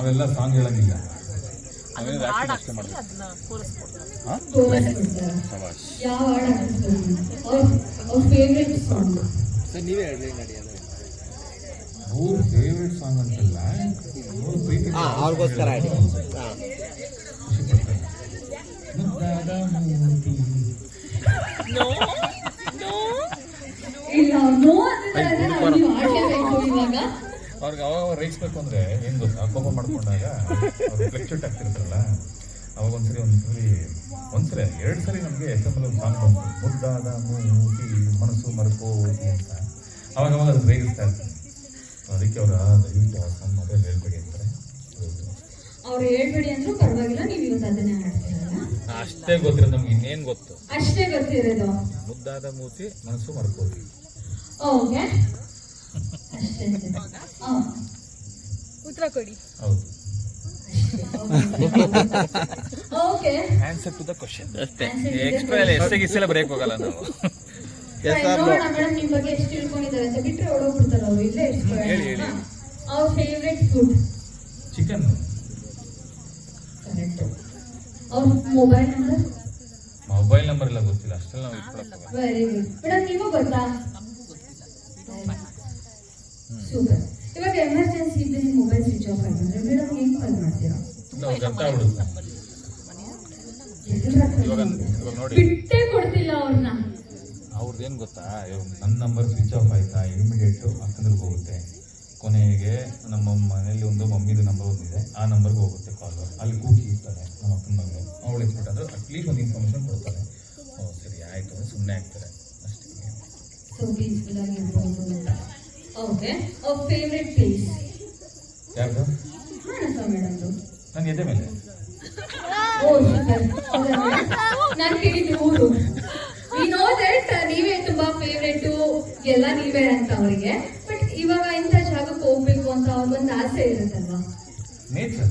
ನಾವೆಲ್ಲ ಸಾಂಗ್ ಹೇಳಂಗಿಲ್ಲ ಅದನ್ನ ಹಾಡ್ ಹಾಕ್ಸಿ ಅದನ್ನ ಕೂರಿಸ್ಕೊಡ್ತಾರೆ ತೋರಿಸ್ಬಿಡ್ತಾರೆ ಯಾವ ಹಾಡು ಹಾಕಿಸ್ಬೋದು ಅವ್ರ ಅವ್ರ ಫೇವ್ರೆಟ್ ಸಾಂಗ್ ಸರ್ ನೀವೇ ಹೇಳಿ ನಡೆಯೋದು ಅವ್ರ ಫೇವ್ರೆಟ್ ಸಾಂಗ್ ಅಂತಲ್ಲ ಅವ್ರ ಪ್ರೀತಿ ಹಾಂ ಅವ್ರಿಗೋಸ್ಕರ ಆಡಿ ಹಾಂ ಖುಷಿ ಪಡ್ತಾರೆ ಮುದ್ದಾದ ಮೂರ್ತಿ. ನೋ ನೋ ಇಲ್ಲ ನೋ ಅಂದ್ರೆ ಅವ್ರಿಗೆ ಅವಾಗ ರೈಸ್ಬೇಕು ಅಂದ್ರೆ ಏನು ಗೊತ್ತಾ? ಕೋಪ ಮಾಡ್ಕೊಂಡಾಗ ಅವ್ರು ಫ್ಲೆಕ್ಚುಟ್ ಆಗ್ತಿರ್ತಾರಲ್ಲ ಅವಾಗ ಒಂದ್ಸರಿ ಒಂದ್ಸರಿ ಒಂದ್ಸರಿ ಎರಡ್ ಸರಿ ನಮ್ಗೆ ಎಸ್ ಎಂ ಎಲ್ ಸಾಂಗ್ ಬಂತು. ಮುದ್ದಾದ ಮೂತಿ ಮನಸ್ಸು ಮರ್ಕೋತಿ ಅಂತ. ಅವಾಗ ಅವಾಗ ಅದು ರೇಗಿಸ್ತಾ ಇರ್ತಾರೆ. ಅದಕ್ಕೆ ಅವರ ದಯವಿಟ್ಟು ಆ ಸಾಂಗ್ ಮತ್ತೆ ಹೇಳ್ಬೇಡಿ ಅಂತಾರೆ. ಹೌದು. ಅವ್ರು ಹೇಳ್ಬೇಡಿ ಅಂದ್ರೂ ಪರವಾಗಿಲ್ಲ ನೀವು ಇವತ್ತು ಅದನ್ನೇ ಹಾಡ್ತೀರಲ್ಲ? ಅಷ್ಟೇ ಗೊತ್ತಿರ ನಮ್ಗೆ ಇನ್ನೇನು ಗೊತ್ತು? ಅಷ್ಟೇ ಗೊತ್ತಿರೋದು. ಮುದ್ದಾದ ಮೂತಿ ಮನಸ್ಸು ಮರ್ಕೋತಿ ಓಕೆ. ಉತ್ತರ ಕೊಡಿ. ಹೌದು. Okay answer to the question ಅಷ್ಟೇ. ಎಕ್ಸ್ಟ್ರಾ ಎಲ್ಲ ಎಷ್ಟೇ ಗಿಸ್ಸೆಲ್ಲ ಬ್ರೇಕ್ ಹೋಗಲ್ಲ ನಾವು. ನೋಡೋಣ ಮೇಡಮ್ ನಿಮ್ಮ ಬಗ್ಗೆ ಎಷ್ಟು ತಿಳ್ಕೊಂಡಿದ್ದಾರೆ ಅಂತ. ಬಿಟ್ರೆ ಓಡೋಗ್ಬಿಡ್ತಾರೆ ಅವರು. ಇಲ್ಲೇ ಹೇಳಿ, ಹೇಳಿ. ಅವ್ರ ಫೇವ್ರೆಟ್ ಫುಡ್ ಚಿಕನ್ ಕರೆಕ್ಟ್ ಅವ್ರ ಮೊಬೈಲ್ ನಂಬರ್ ಮೊಬೈಲ್ ನಂಬರ್ ಎಲ್ಲ ಗೊತ್ತಿಲ್ಲ. ಅಷ್ಟೆಲ್ಲ ನಾವು ವೆರಿ ಗುಡ್ ಮೇಡಮ್ ನೀವು ಗೊತ್ತಾ? ಸೂಪರ್ ಇವಾಗ ಎಮರ್ಜೆನ್ಸಿ ಇದ್ರೆ ನಿಮ್ಮ ಮೊಬೈಲ್ ಸ್ವಿಚ್ ಆಫ್ ಆಗಿದ್ರೆ ಮೇಡಮ್ ಹೆಂಗ್ ಕಾಲ್ ಮಾಡ್ತೀರಾ? ನಾವು ಗಂಟ ಬಿಡುತ್ತೆ ಎಲ್ರ ಹತ್ರ ಇವಾಗ ಇವಾಗ ನೋಡಿ. ಬಿಟ್ಟೇ ಕೊಡ್ತಿಲ್ಲ ಅವ್ರನ್ನ ಅವ್ರದ್ದು ಏನ್ ಗೊತ್ತಾ? ಇವಾಗ ನನ್ನ ನಂಬರ್ ಸ್ವಿಚ್ ಆಫ್ ಆಯ್ತಾ? ಇಮಿಡಿಯೇಟ್ ಅಕ್ಕಂದ್ರಿಗೆ ಹೋಗುತ್ತೆ. ಕೊನೆಗೆ ನಮ್ಮ ಮನೇಲಿ ಒಂದು ಮಮ್ಮಿದು ನಂಬರ್ ಒಂದಿದೆ. ಆ ನಂಬರ್ಗೆ ಹೋಗುತ್ತೆ ಕಾಲ್ ಅಲ್ಲಿ ಕೂಗಿ ಇರ್ತಾರೆ ನಮ್ಮ ಅಕ್ಕನ ಮಗ ಅವಳು ಇಟ್ಬಿಟ್ಟು ಅಂದ್ರೆ ಅಟ್ಲೀಸ್ಟ್ ಒಂದು ಇನ್ಫಾರ್ಮೇಶನ್ ಕೊಡ್ತಾರೆ ಓ ಸರಿ ಆಯ್ತು. ಸುಮ್ಮನೆ ಆಗ್ತಾರೆ. ಅಷ್ಟೇ. ಓಕೆ ಅವರ್ ಫೇವರಿಟ್ ಪ್ಲೇಸ್ ನನ್ನ ಎದೆ ಮೇಲೆ. ಓ ಸೂಪರ್ ನಾನು ಕೇಳಿದ್ದು ಊರು ವಿ ನೋ ದಟ್ ನೀವೇ ತುಂಬಾ ಫೇವ್ರೇಟು ಎಲ್ಲ ನೀವೇ ಅಂತ ಅವರಿಗೆ. ಬಟ್ ಇವಾಗ ಇಂಥ ಜಾಗಕ್ಕೆ ಹೋಗ್ಬೇಕು ಅಂತ ಅವ್ರಿಗೊಂದು ಆಸೆ ಇರುತ್ತಲ್ವಾ? ನೇಚರ್